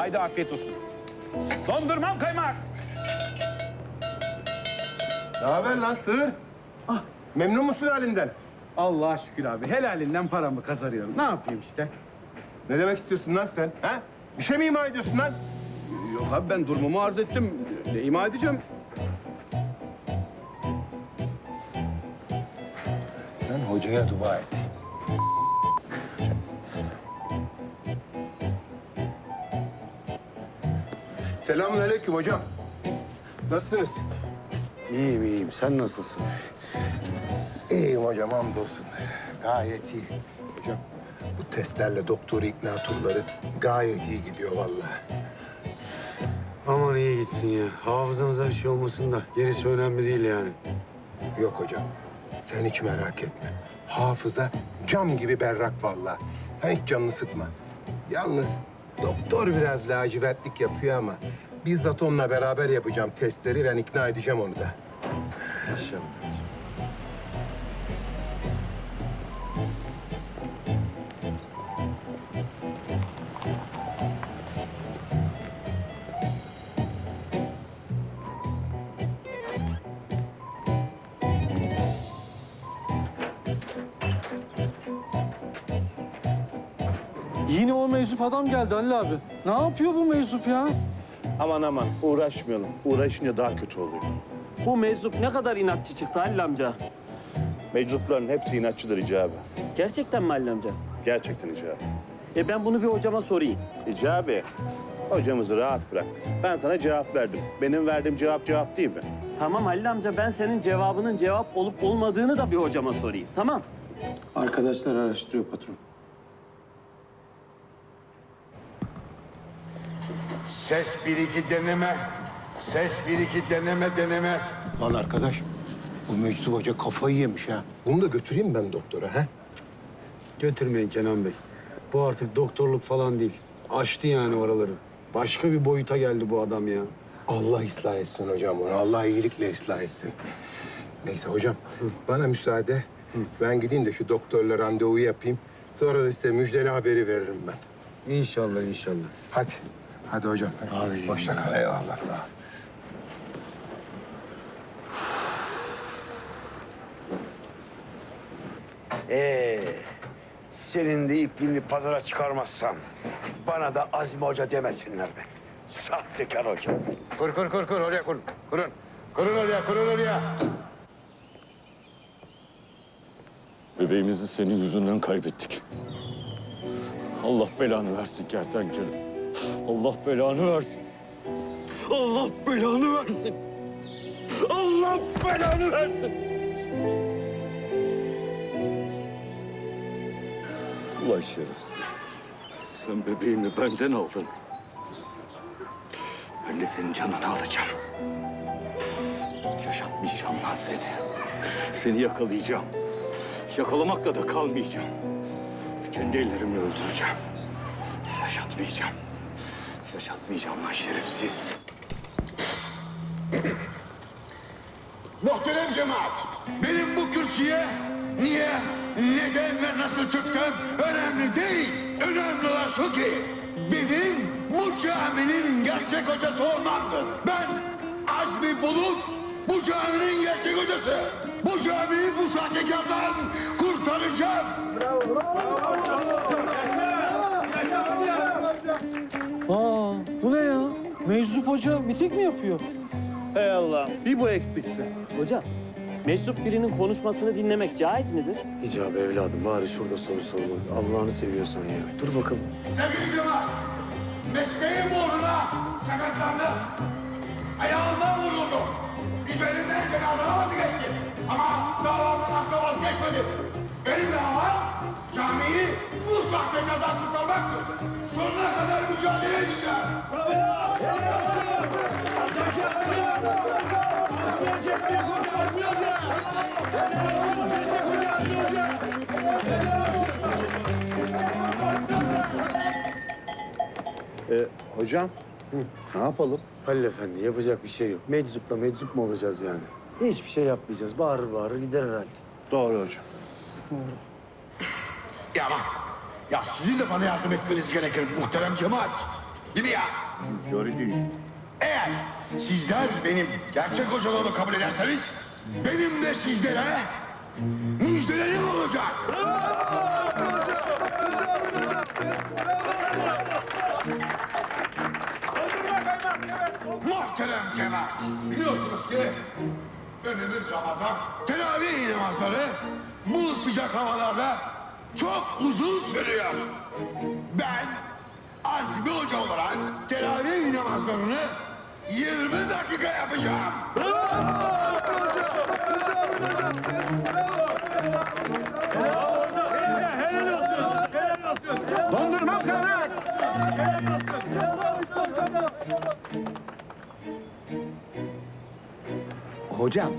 Haydi afiyet olsun. Dondurmam kaymak. Ne haber lan sığır? Ah, memnun musun halinden? Allah'a şükür abi. Helalinden paramı kazanıyorum. Ne yapayım işte? Ne demek istiyorsun lan sen? Ha? Bir şey mi ima ediyorsun lan? Yok abi ben durumumu arz ettim. Ne ima edeceğim? Sen hocaya dua et. Selamun aleyküm hocam. Nasılsınız? İyiyim iyiyim. Sen nasılsın? İyiyim hocam hamdolsun. Gayet iyi. Hocam bu testlerle doktor ikna turları gayet iyi gidiyor vallahi. Aman iyi gitsin ya. Hafızanıza bir şey olmasın da gerisi önemli değil yani. Yok hocam. Sen hiç merak etme. Hafıza cam gibi berrak vallahi. Sen hiç canını sıkma. Yalnız doktor biraz lacivertlik yapıyor ama bizzat onunla beraber yapacağım testleri. Ben ikna edeceğim onu da. İnşallah. Meczup adam geldi Halil abi. Ne yapıyor bu meczup ya? Aman aman uğraşmayalım. Uğraşınca daha kötü oluyor. Bu meczup ne kadar inatçı çıktı Halil amca. Meczupların hepsi inatçıdır icabı. Gerçekten mi Halil amca? Gerçekten icabı. E ben bunu bir hocama sorayım. İcabi, hocamızı rahat bırak. Ben sana cevap verdim. Benim verdiğim cevap cevap değil mi? Tamam Halil amca ben senin cevabının cevap olup olmadığını da bir hocama sorayım. Tamam. Arkadaşlar araştırıyor patron. Ses bir iki deneme. Ses bir iki deneme deneme. Lan arkadaş, bu Meczup Hoca kafayı yemiş ha. Bunu da götüreyim ben doktora ha. Götürmeyin Kenan Bey. Bu artık doktorluk falan değil. Aştı yani oraları. Başka bir boyuta geldi bu adam ya. Allah ıslah etsin hocam onu. Allah iyilikle ıslah etsin. Neyse hocam, bana müsaade. Ben gideyim de şu doktorla randevu yapayım. Sonra da size müjdeli haberi veririm ben. İnşallah inşallah. Hadi. Hadi hocam. Hadi. Hoşça kal. Eyvallah sağ ol. Ee, senin de ipliğini pazara çıkarmazsam bana da Azmi Hoca demesinler be. Sahtekar hoca. Kur kur kur kur oraya kur. Kurun. Kurun oraya kurun oraya. Bebeğimizi senin yüzünden kaybettik. Allah belanı versin kertenkele. Allah belanı versin. Allah belanı versin. Allah belanı versin. Ulan şerefsiz. Sen bebeğimi benden aldın. Ben de senin canını alacağım. Yaşatmayacağım lan seni. Seni yakalayacağım. Yakalamakla da kalmayacağım. Kendi ellerimle öldüreceğim. Yaşatmayacağım. Yaşatmayacağım lan şerefsiz. Muhterem cemaat, benim bu kürsüye niye, neden ve nasıl çıktım önemli değil. Önemli olan şu ki benim bu caminin gerçek hocası olmamdır. Ben Azmi Bulut, bu caminin gerçek hocası. Bu camiyi bu sahtekardan kurtaracağım. Aa, Meczup hoca miting mi yapıyor? Hey Allah, bir bu eksikti. Hocam, meczup birinin konuşmasını dinlemek caiz midir? İcab evladım bari şurada soru sorma. Allah'ını seviyorsan ya. Dur bakalım. Sevgili cemaat, mesleğim uğruna sakatlandım. Ayağımdan vuruldum. Üzerimden cenaze vazgeçtim. Ama davamdan asla vazgeçmedim. Benim davam camiyi bu sahtekardan kurtarmaktır. Sonuna kadar mücadele edeceğim. Ee, hocam, ne yapalım? Halil Efendi yapacak bir şey yok. Meczupla meczup mu olacağız yani? Hiçbir şey yapmayacağız. Bağırır bağırır gider herhalde. Doğru hocam. Ya ama, ya sizin de bana yardım etmeniz gerekir muhterem cemaat. Değil mi ya? Doğru değil. Eğer sizler benim gerçek hocalığımı kabul ederseniz benim de sizlere müjdelerim olacak. Muhterem cemaat, biliyorsunuz ki önümüz Ramazan. Teravih namazları bu sıcak havalarda çok uzun sürüyor. Ben Azmi Hoca olarak teravih namazlarını 20 dakika yapacağım. Dondurmam kanaat. Hocam,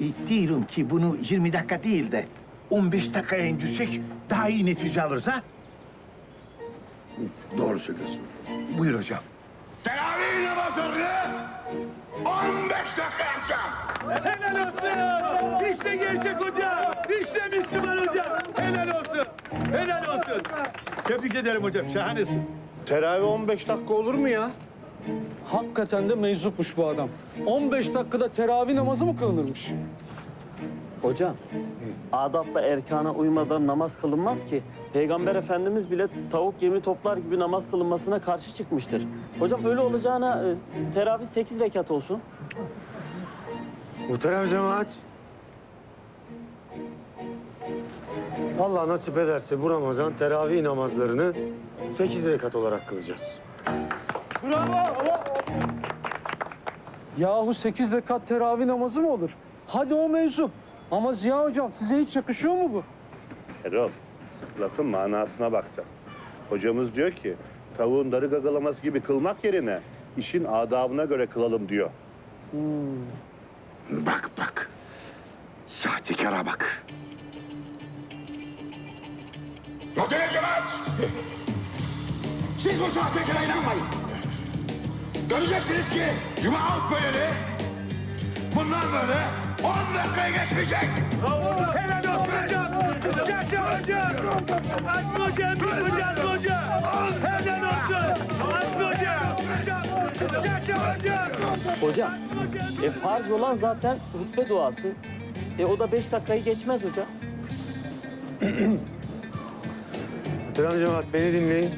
e, diyorum ki bunu 20 dakika değil de 15 dakikaya indirsek daha iyi netice alırız ha? Doğru söylüyorsun. Buyur hocam. Teravih namazlarını 15 dakika yapacağım. Helal olsun. İşte gerçek hoca. İşte Müslüman hoca. Helal olsun. Helal olsun. Tebrik ederim hocam. Şahanesin. Teravih 15 dakika olur mu ya? Hakikaten de meczupmuş bu adam. 15 dakikada teravih namazı mı kılınırmış? Hocam, adab ve erkana uymadan namaz kılınmaz ki. Peygamber Efendimiz bile tavuk yemi toplar gibi namaz kılınmasına karşı çıkmıştır. Hocam öyle olacağına e, teravih 8 rekat olsun. Muhterem cemaat. Allah nasip ederse bu Ramazan teravih namazlarını sekiz rekat olarak kılacağız. Yahu 8 rekat teravih namazı mı olur? Hadi o mevzu. Ama Ziya hocam size hiç yakışıyor mu bu? Erol, lafın manasına baksan. Hocamız diyor ki, tavuğun darı gagalaması gibi kılmak yerine işin adabına göre kılalım diyor. Bak bak. Sahtekara bak. Muhterem cemaat! Siz bu sahtekara inanmayın. Göreceksiniz ki Cuma hutbeleri bundan böyle 10 dakikaya geçmeyecek. Helal olsun hocam. Yaşa hocam. Aslı hocam, bir hocam, hocam. Helal olsun. Aslı hocam. Yaşa hocam. Hocam, e, farz olan zaten hutbe duası. E, o da 5 dakikayı geçmez hocam. Muhterem cemaat beni dinleyin.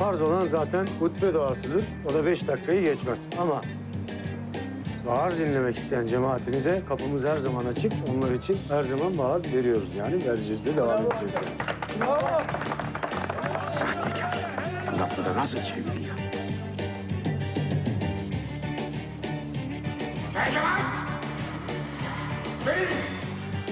Farz olan zaten hutbe duasıdır. O da beş dakikayı geçmez. Ama vaaz dinlemek isteyen cemaatinize kapımız her zaman açık. Onlar için her zaman vaaz veriyoruz yani. Vereceğiz de devam edeceğiz. yani. Sahtekar. Lafı da nasıl çeviriyor? Cemaat! Benim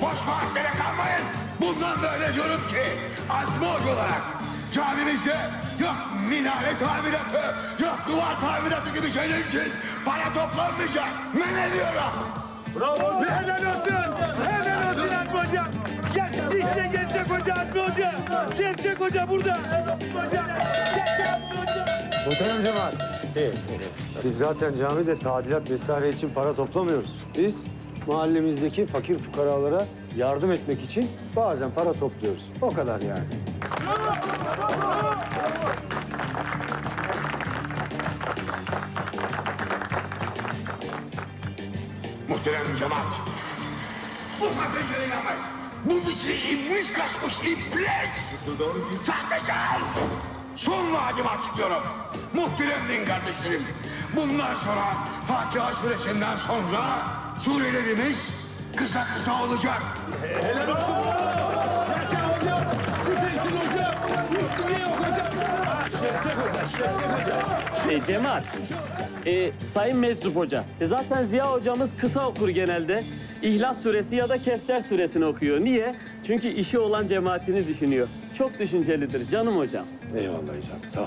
boş vaatlere kalmayın. Bundan böyle diyorum ki Azmi Hoca olarak camimizde yok minare tamiratı, yok duvar tamiratı gibi şeyler için para toplanmayacak. Men ediyorum. Bravo. Helal olsun. Helal olsun Aslı hocam. Gel, işte gerçek hoca Aslı hoca. Gerçek hoca burada. Aslı hocam. Muhterem cemaat. Biz zaten camide tadilat vesaire için para toplamıyoruz. Biz mahallemizdeki fakir fukaralara yardım etmek için bazen para topluyoruz. O kadar yani. Muhterem cemaat. Bu sahtekara inanmayın. Bunun için iblis kaçmış iblis. Sahtekar. Son vaadimi açıklıyorum. Muhterem din kardeşlerim. Bundan sonra Fatiha suresinden sonra surelerimiz kısa kısa olacak. Yaşa hocam. Süpersin hocam. Üstüne yok hocam. Gerçek hoca. Gerçek hoca. E, cemaat, e, Sayın Meczup Hoca. E, zaten Ziya hocamız kısa okur genelde. İhlas suresi ya da Kevser suresini okuyor. Niye? Çünkü işi olan cemaatini düşünüyor. Çok düşüncelidir canım hocam. Eyvallah hocam sağ ol.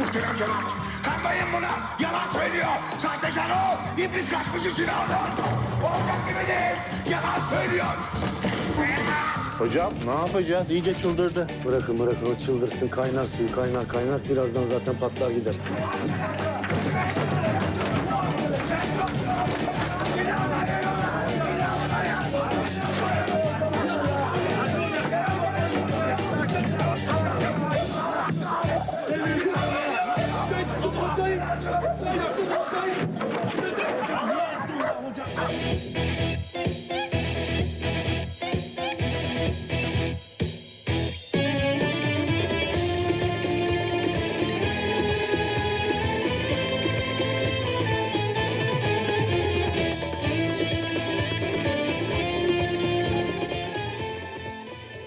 Muhterem cemaat. Kanmayın buna. Yalan söylüyor. Sahtekar o. İblis kaçmış için aldı. Olacak gibi değil. Yalan söylüyor. Hocam ne yapacağız? İyice çıldırdı. Bırakın bırakın o çıldırsın. Kaynar suyu kaynar kaynar. Birazdan zaten patlar gider.